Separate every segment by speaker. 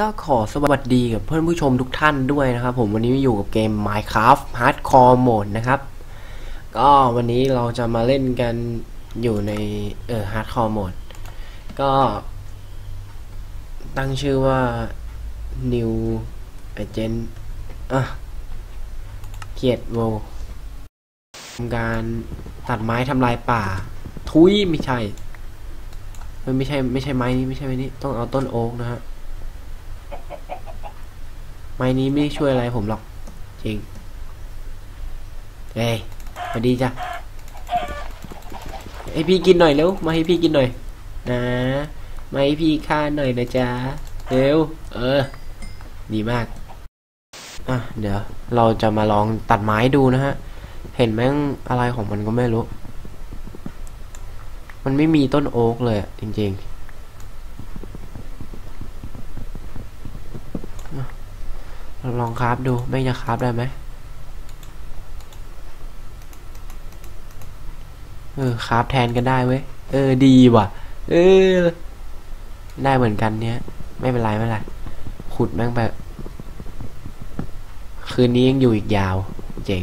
Speaker 1: ก็ขอสวัสดีกับเพื่อนผู้ชมทุกท่านด้วยนะครับ ผมวันนี้อยู่กับเกม Minecraft Hardcore Mode นะครับ ก็วันนี้เราจะมาเล่นกันอยู่ในเออ Hardcore Mode ก็ ตั้งชื่อว่า New Agent อะเกียรติโวทำการตัดไม้ทำลายป่า ทุยไม่ใช่ มันไม่ใช่ไม่ใช่ไม้นี้ไม่ใช่ไม้นี้ต้องเอาต้นโอ๊กนะฮะ ไม้นี้ไม่ช่วยอะไรผมหรอก จริงเฮ้ยสวัสดีจ้ะให้พี่กินหน่อยเร็ว มาให้พี่กินหน่อย นะมาให้พี่ค่าหน่อยนะจ๊ะเร็ว เออ ดีมาก อะ เดี๋ยว เราจะมาลองตัดไม้ดูนะฮะ เห็นแม่งอะไรของมันก็ไม่รู้ มันไม่มีต้นโอ๊กเลยจริงๆ เรา ลองคราฟดูไม่จะคราฟได้ไหมเออคราฟแทนกันได้เว้ยเออดีว่ะ เออ ได้เหมือนกันเนี้ยไม่เป็นไรไม่เป็นไรขุดแม่งไป คืนนี้ยังอยู่อีกยาว เจ๋ง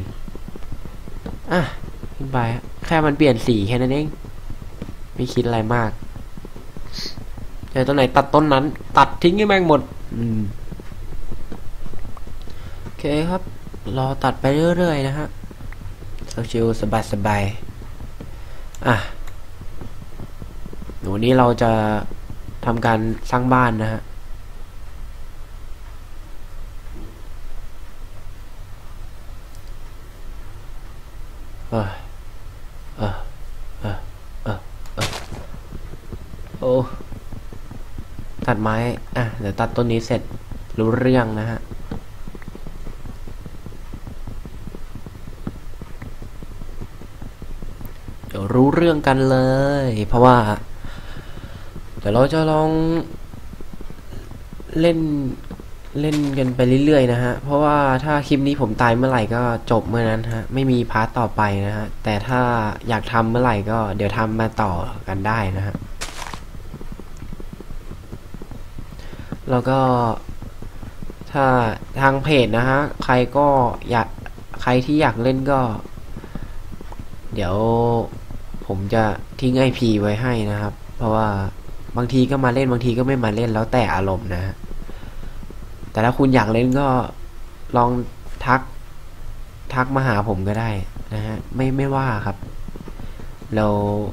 Speaker 1: อะขึ้นไปแค่มันเปลี่ยนสีแค่นั้นเอง ไม่คิดอะไรมากเจอต้นไหนตัดต้นนั้น ตัดทิ้งให้แม่งหมด อืม เคครับ รอตัดไปเรื่อยๆนะฮะชิวๆสบายๆอะวันนี้เราจะทำการสร้างบ้านนะฮะเออเออเออเออเออโอ้ตัดไม้ อะ เดี๋ยวตัดต้นนี้เสร็จรู้เรื่องนะฮะ เดี๋ยว รู้เรื่องกันเลย เพราะว่า เดี๋ยวเราจะลองเล่นเล่นกันไปเรื่อยๆนะฮะ เพราะว่าถ้าคลิปนี้ผมตายเมื่อไหร่ก็จบเมื่อนั้นฮะ ไม่มีพาร์ตต่อไปนะฮะ แต่ถ้าอยากทำเมื่อไหร่ก็เดี๋ยวทำมาต่อกันได้นะฮะ แล้วก็ถ้าทางเพจนะฮะ ใครก็อยากใครที่อยากเล่นก็ เดี๋ยว ผมจะทิ้งไอพีไว้ให้นะครับ เพราะว่าบางทีก็มาเล่นบางทีก็ไม่มาเล่นแล้วแต่อารมณ์นะ แต่ถ้าคุณอยากเล่นก็ลองทักทักมาหาผมก็ได้นะฮะไม่ไม่ว่าครับ เรา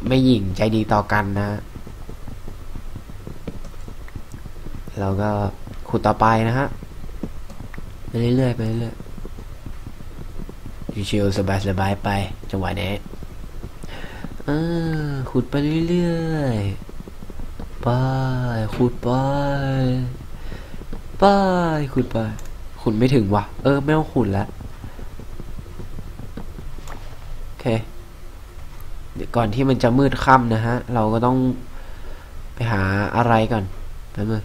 Speaker 1: ไม่หยิ่งใจดีต่อกันนะ เราก็ขุดต่อไปนะฮะไปเรื่อยๆไปเรื่อยๆชิวๆสบายๆไปจังหวะนี้ ออขุดไปเรื่อยๆ ไป ขุดไป ไป ขุดไป ขุดไม่ถึงว่ะ เออ ไม่ต้องขุดแล้วโอเค เดี๋ยวก่อนที่มันจะมืดค่ำนะฮะ เราก็ต้องไปหาอะไรก่อนแป๊บนึง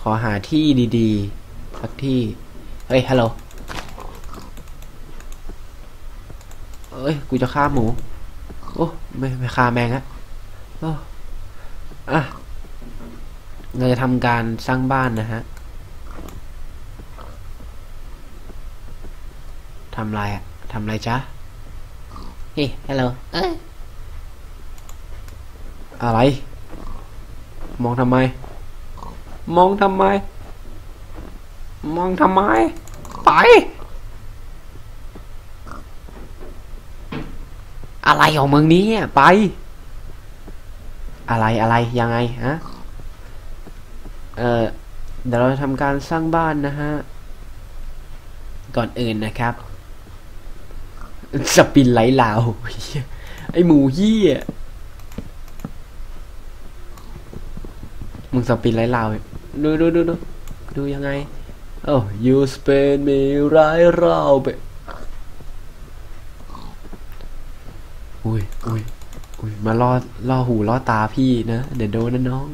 Speaker 1: ขอหาที่ดีๆ สักที่ เฮ้ย ฮัลโหลเอ้ย กูจะฆ่าหมู โอ้ไม่ไม่ฆ่าแมงอะโอ้อะเราจะทำการสร้างบ้านนะฮะทำไรอะทำไรจ๊ะเฮ้ยฮัลโหลเอ้ยอะไร มองทำไม มองทำไม มองทำไม ไป อะไรของมึงเนี้ไป อะไรอะไรยังไงฮะเออเดี๋ยวเราทำการสร้างบ้านนะฮะ ก่อนอื่นนะครับสปินไหลลาวไอหมูเหี้ยมึงสปินไหลลาวดูดูดูดูดูยังไงโอ้ you spin me ร้ายเราไป อุ้ยอุ้ยอุ้ยมาล่อล่อหูล่อตาพี่นะ เดี๋ยวโดนนะน้อง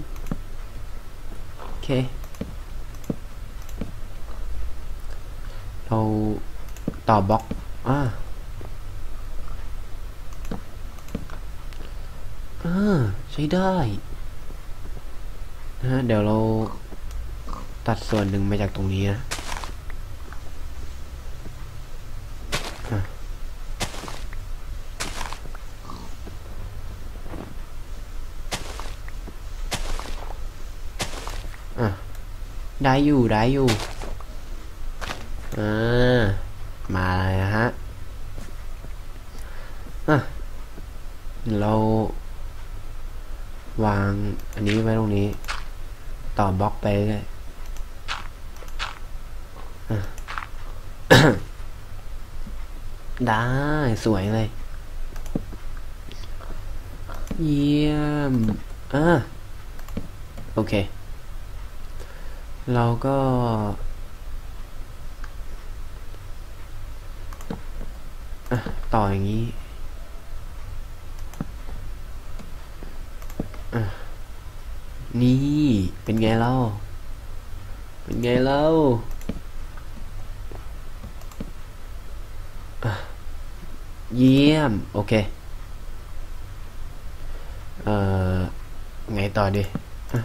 Speaker 1: โอเค เราต่อบล็อกอ่าอ่าใช้ได้นะฮะเดี๋ยวเราตัดส่วนหนึ่งมาจากตรงนี้นะ ได้อยู่ได้อยู่อ่ามาเลยนะฮะอะเรา วางอันนี้ไว้ตรงนี้ ต่อบล็อกไปเรื่อยได้สวยเลย เยี่ยมอะโอเค เราก็ ต่ออย่างนี้นี่ เป็นไงเล่า เป็นไงเล่าเยี่ยม โอเค เอ่อ ไงต่อดีอะ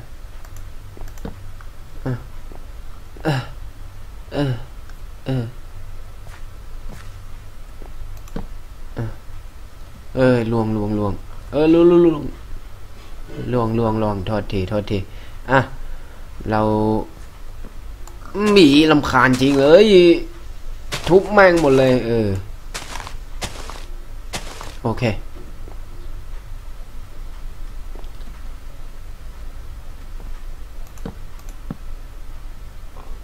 Speaker 1: อะเออเออเออเออเออ ลวงลวงลวงเออลวงลวงลวงลวงลวงลวงโทษทีโทษทีอะเราหมีลำคาญจริงเลย ทุบแม่งหมดเลย เออ โอเค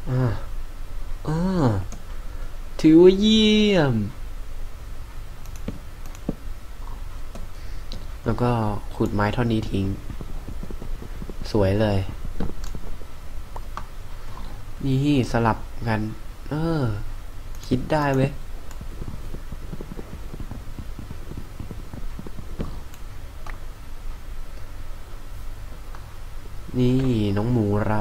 Speaker 1: อ่าอ่าถือว่าเยี่ยม แล้วก็ขุดไม้ท่อนนี้ทิ้ง สวยเลย นี่สลับกัน เออ คิดได้เว้ยนี่น้องหมูเรา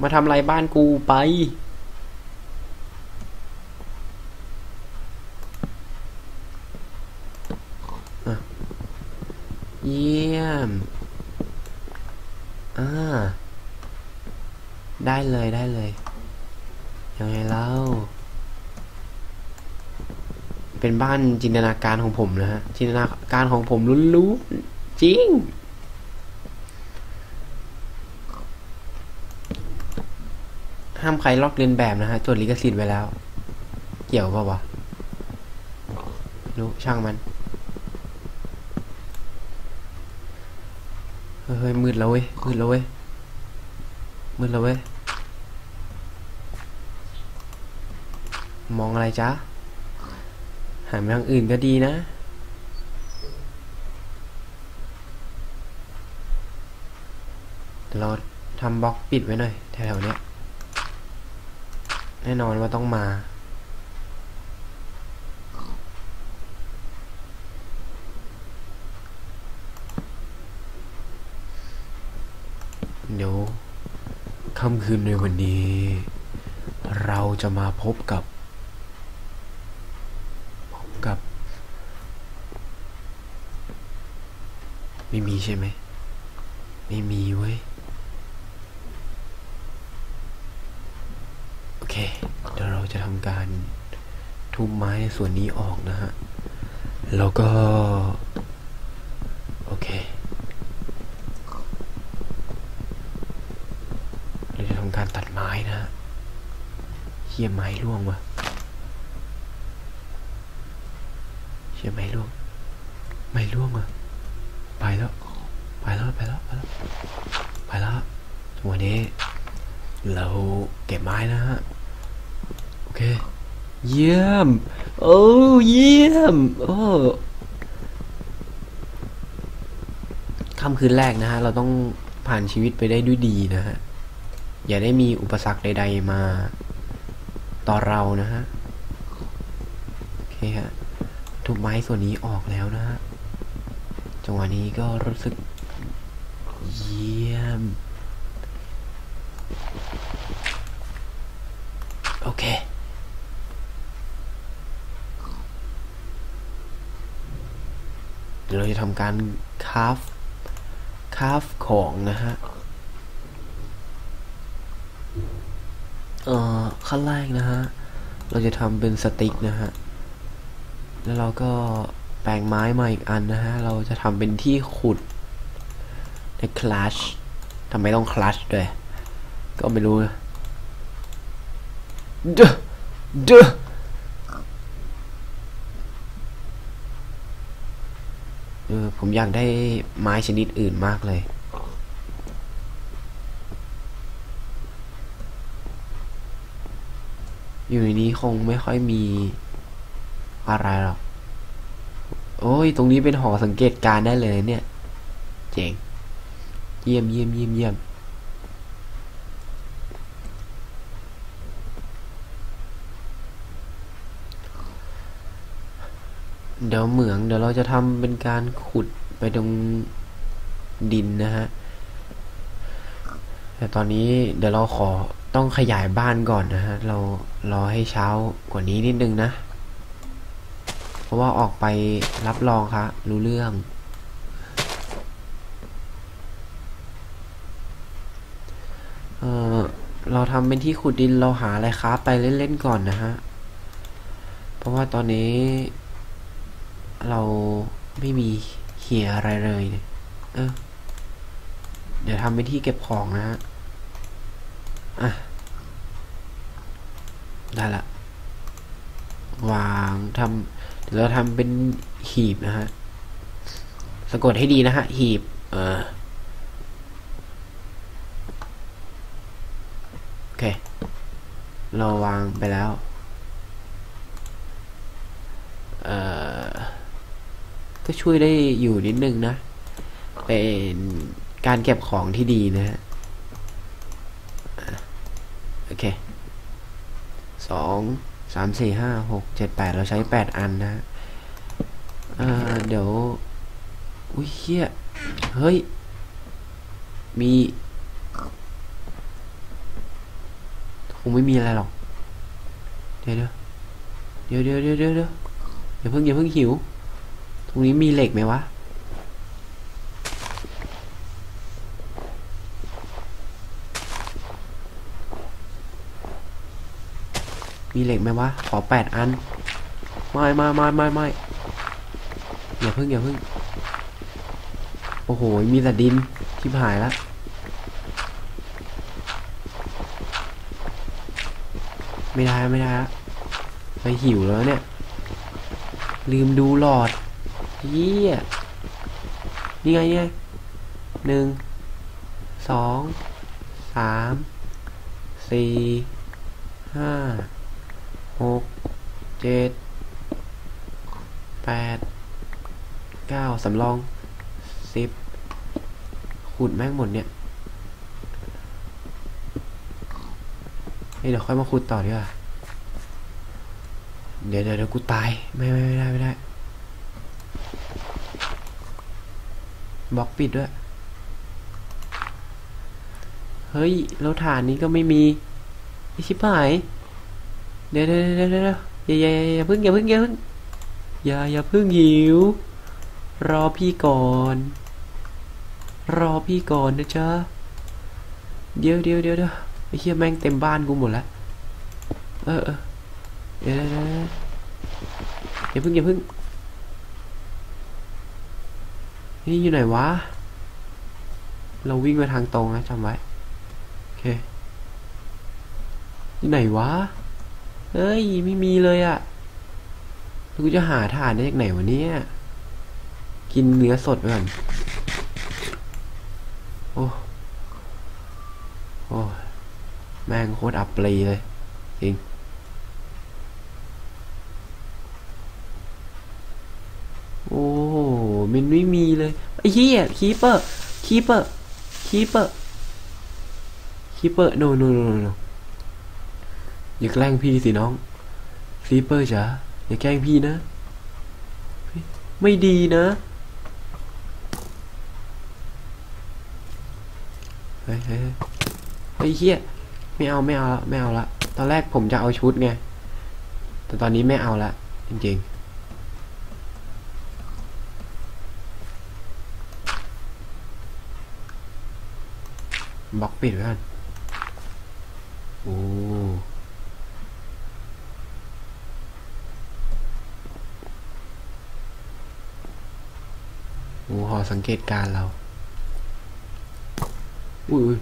Speaker 1: มาทำไรบ้านกูไป อะ เยี่ยม อ่า ได้ เลยได้เลย ยังไงเล่า เป็นบ้านจินตนาการของผมนะฮะ จินตนาการของผมลุ้นๆจริง ห้ามใครลอกเลียนแบบนะฮะ จดลิขสิทธิ์ไว้แล้ว เกี่ยวป่าวะรู้ช่างมันเฮ้ยมืดแล้วเว้ยมืดแล้วเว้ยมืดแล้วเว้ย มองอะไรจ๊ะหันไปทางอื่นก็ดีนะ เราทำบล็อกปิดไว้หน่อยแถวๆเนี้ยแน่นอนว่าต้องมา เดี๋ยวค่ำคืนในวันนี้ เราจะมาพบกับ พบกับ ไม่มีใช่ไหม ไม่มีเว้ย โอเค เดี๋ยวเราจะทำการทุบไม้ในส่วนนี้ออกนะฮะ แล้วก็ โอเค เราจะทำการตัดไม้นะฮะเชี่ยไม้ร่วงว่ะเชี่ยไม้ร่วง ไม้ร่วงว่ะ ไปแล้ว ไปแล้ว ไปแล้วไปแล้วไปแล้วจังหวะนี้ เราเก็บไม้นะฮะ โอเค เยี่ยม โอ้ เยี่ยม โอ้ค่ำคืนแรกนะฮะ เราต้องผ่านชีวิตไปได้ด้วยดีนะฮะ อย่าได้มีอุปสรรคใด ๆ มาต่อเรานะฮะ โอเคฮะทุกไม้ส่วนนี้ออกแล้วนะฮะ จังหวะนี้ก็รู้สึก ยี่ยม โอเค เดี๋ยวเราจะทำการคาฟคาฟของนะฮะ เอ่อ ขั้นแรกนะฮะ เราจะทำเป็นสติ๊กนะฮะ แล้วเราก็แปลงไม้มาอีกอันนะฮะ เราจะทำเป็นที่ขุด ในคลัชทำไมต้องคลัชด้วย ก็ไม่รู้เดอเดอเออผมอยากได้ไม้ชนิดอื่นมากเลยอยู่ในนี้คงไม่ค่อยมีอะไรหรอก โอ้ย ตรงนี้เป็นหอสังเกตการได้เลยเนี่ย เจ๋ง เยี่ยมเยี่ยมเยี่ยมเยี่ยมเดี๋ยวเหมืองเดี๋ยวเราจะทำเป็นการขุดไปตรงดินนะฮะ แต่ตอนนี้เดี๋ยวเราขอต้องขยายบ้านก่อนนะฮะ เรารอให้เช้ากว่านี้นิดนึงนะ เพราะว่าออกไปรับรองครับรู้เรื่อง เออ เราทำเป็นที่ขุดดินเราหาอะไรครับไปเล่นๆก่อนนะฮะ เพราะว่าตอนนี้ เราไม่มีเหียอะไรเลยเนี่ยเออเดี๋ยวทำเป็นที่เก็บของนะฮะ อะ ได้ละ วางทำเดี๋ยวเราทำเป็นหีบนะฮะ สะกดให้ดีนะฮะ หีบ เออเค เราวางไปแล้ว เอ่อ ก็ช่วยได้อยู่นิดนึงนะ เป็นการเก็บของที่ดีนะฮะโอเคสองสามสี่ห้าหกเจ็ดแปดเราใช้แปดอันนะเอ่อเดี๋ยว อุ้ยเฮียเฮ้ย มีคงไม่มีอะไรหรอก เดี๋ยวเดี๋ยวเดี๋ยวเดี๋ยวเดี๋ยวเดี๋ยวอย่าเพิ่งอย่าเพิ่งหิว รงนี้มีเหล็กไหมวะ มีเหล็กไหมวะ ขอแปดอัน ไม่ไม่ไม่ไม่ไม่อย่าเพิ่งอย่าเพิ่ง โอ้โห มีแต่ดินชิบหายแล้วไม่ได้ไม่ได้ละไปหิวแล้วเนี่ย ลืมดูหลอด เยี่ยนี่ไงเนี่ยหนึ่งสองสามสี่ห้าหกเจ็ดแปดเก้าสำรองสิบขุดแม่งหมดเนี่ยเเดี๋ยวค่อยมาขุดต่อดีกว่า เดี๋ยวเดี๋ยวเดี๋ยวกูตาย ไม่ไม่ไม่ได้ไม่ได้ บล็อกปิดด้วย เฮ้ย แล้วฐานนี้ก็ไม่มีไอชิบหาย เดี๋ยวเดี๋ยวเดี๋ยวเดี๋ยวอย่าอย่าอย่าอย่าเพิ่งอย่าเพิ่งอย่าเพิ่งอย่าอย่าเพิ่งหิว รอพี่ก่อน รอพี่ก่อนนะจ๊ะ เดี๋ยวเดี๋ยวเดี๋ยวเดี๋ยวไอ้เหี้ยแม่งเต็มบ้านกูหมดแล้ว เออเออเดี๋ยวเดี๋ยวอย่าเพิ่งอย่าเพิ่ง นี่อยู่ไหนวะ เราวิ่งไปทางตรงนะจำไว้ โอเค อยู่ไหนวะ เฮ้ย ไม่มีเลยอะแล้วกูจะหาถ่านได้จากไหนวะเนี่ย กินเนื้อสดไปก่อน โอ้ โอ้ แม่งโคตรอับปรีเลย จริง โอ้โห มันไม่มีเลยไอ้เหี้ยคีเปอร์คีเปอร์คีเปอร์คีเปอร์โนโนโนโนอย่าแกล้งพี่สิน้องคีเปอร์จ๋าอย่าแกล้งพี่นะ ไม่ดีนะเฮ้ยเฮ้ยเฮ้ยไอ้เหี้ยไม่เอาไม่เอาละไม่เอาละตอนแรกผมจะเอาชุดไง แต่ตอนนี้ไม่เอาละจริงๆิดไว้ก่อนโอ้โอ้หอสังเกตการเรา อุ้ย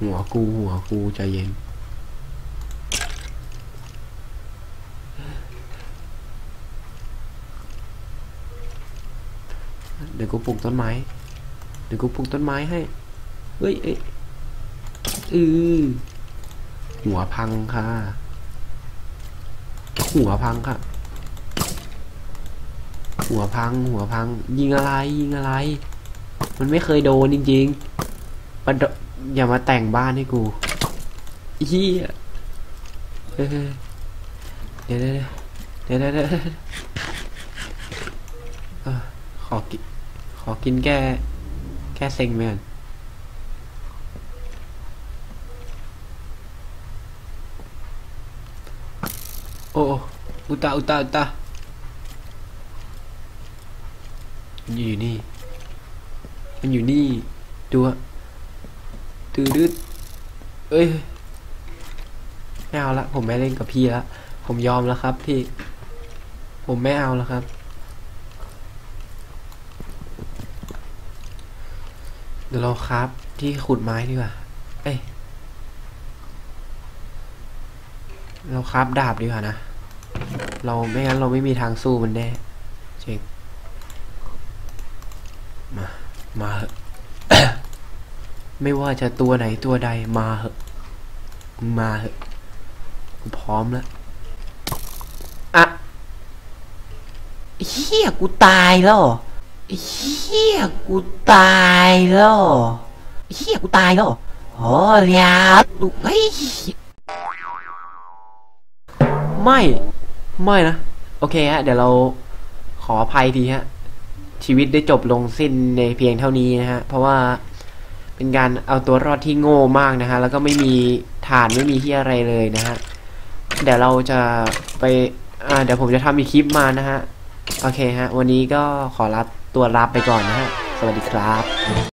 Speaker 1: หัวกู หัวกูใจเย็น เดี๋ยวกูปลูกต้นไม้ เดี๋ยวกูปลูกต้นไม้ให้ เฮ้ยเอ้ยอือหัวพังค่ะ หัวพังค่ะ หัวพัง หัวพัง ยิงอะไร ยิงอะไร มันไม่เคยโดนจริงๆมันอย่ามาแต่งบ้านให้กูเฮียเฮ้ยเดี๋ยวเดี๋ยวเดี๋ยวเดี๋ยวเด้ขอกินขอกินแก้ แก้เซ็งไปก่อนโอ้โอ้อุ ตาอุตาอุตามันอยู่นี่ มันอยู่นี่ ดูอะตืดดเอ้ยไม่เอาละ ผมไม่เล่นกับพี่ละ ผมยอมแล้วครับพี่ ผมไม่เอาแล้วครับ เดี๋ยวเราครับที่ขุดไม้ดีกว่า เอ้ย เราครับดาบดีกว่านะ เราไม่งั้นเราไม่มีทางสู้มันแน่เช็คมา มาเหอะไม่ว่าจะตัวไหนตัวใดมาเหอะมาเหอะกูพร้อมแล้วอะเฮียกูตายแล้วเฮียกูตายแล้วเฮียกูตายแล้วเหรอโอ้ยาดูเฮ้ยไม่ ไม่นะ โอเคฮะ เดี๋ยวเราขออภัยทีฮะ ชีวิตได้จบลงสิ้นในเพียงเท่านี้นะฮะ เพราะว่าเป็นการเอาตัวรอดที่โง่มากนะฮะ แล้วก็ไม่มีฐานไม่มีที่อะไรเลยนะฮะ เดี๋ยวเราจะไปอ่าเดี๋ยวผมจะทำอีกคลิปมานะฮะ โอเคฮะ วันนี้ก็ขอรับตัวรับไปก่อนนะฮะ สวัสดีครับ